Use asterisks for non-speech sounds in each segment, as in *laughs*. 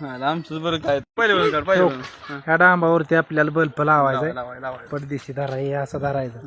आमचं बरं काय पहिले बरं काढ पहिले. हा. ह्या डांबावरती आपल्याला बल्ब लावायचा लावाय, लावाय. पडदेशी धरा हे असं धरायचं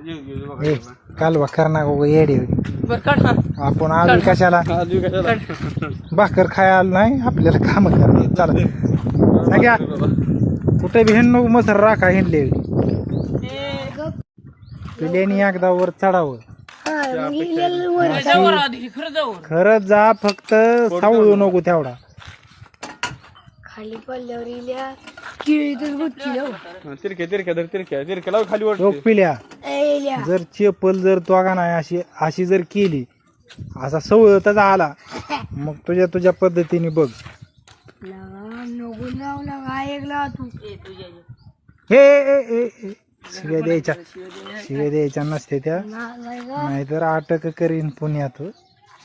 हा. ए कालवा करणार गो येडे बरं काढ. आपण आलो कशाला? भाकर खायला आलो नाही आपल्याला काम करायचे चला. सगळ्या कुठे बी हिंड नको मसर राखा हिंडले पिल्याने एकदा वर चढावं. जाऊ आधी खरं जाऊ खरंच जा फक्त सावळू नको तेवढा. खाली पडल्यावर इल्या किळीतच हा, तिरक्या तिरक्या धर तिरक्या तिरक्या. लाव खाली रोग वाटते पिल्या. जर चेपल जर तो का नाही अशी अशी जर केली असा सवळतच आला *laughs* मग तुझ्या तुझ्या पद्धतीने बघ. लगा नको लावू लगा ऐकला तू. ए तुझ्या हे ए, ए, ए. शिव्या द्यायच्या. शिव्या द्यायच्या नसते त्या. का नाहीतर अटक करीन पुण्यात.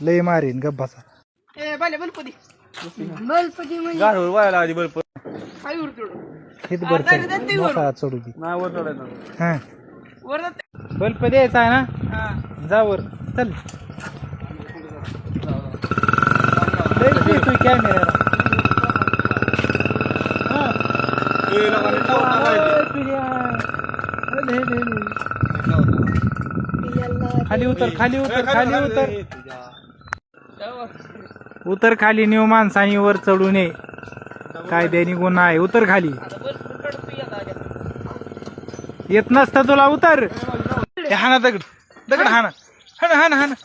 लय मारीन गप्पाचा बलपती म्हणजे. आधी चढू दे. नाही वर चढायचं. हा. वर बल्ब द्यायचा आहे ना? हा. जा वर. चल. हा. पिल्याला खाली उतर खाली उतर खाली उतर. उतर. खाली नेऊ माणसानी वर चढू नये. कायद्याने गुन्हा आहे. उतर खाली. येत नसतं तुला उतर. हा हाना दगड. दगड हाना हाना. हाना हाना.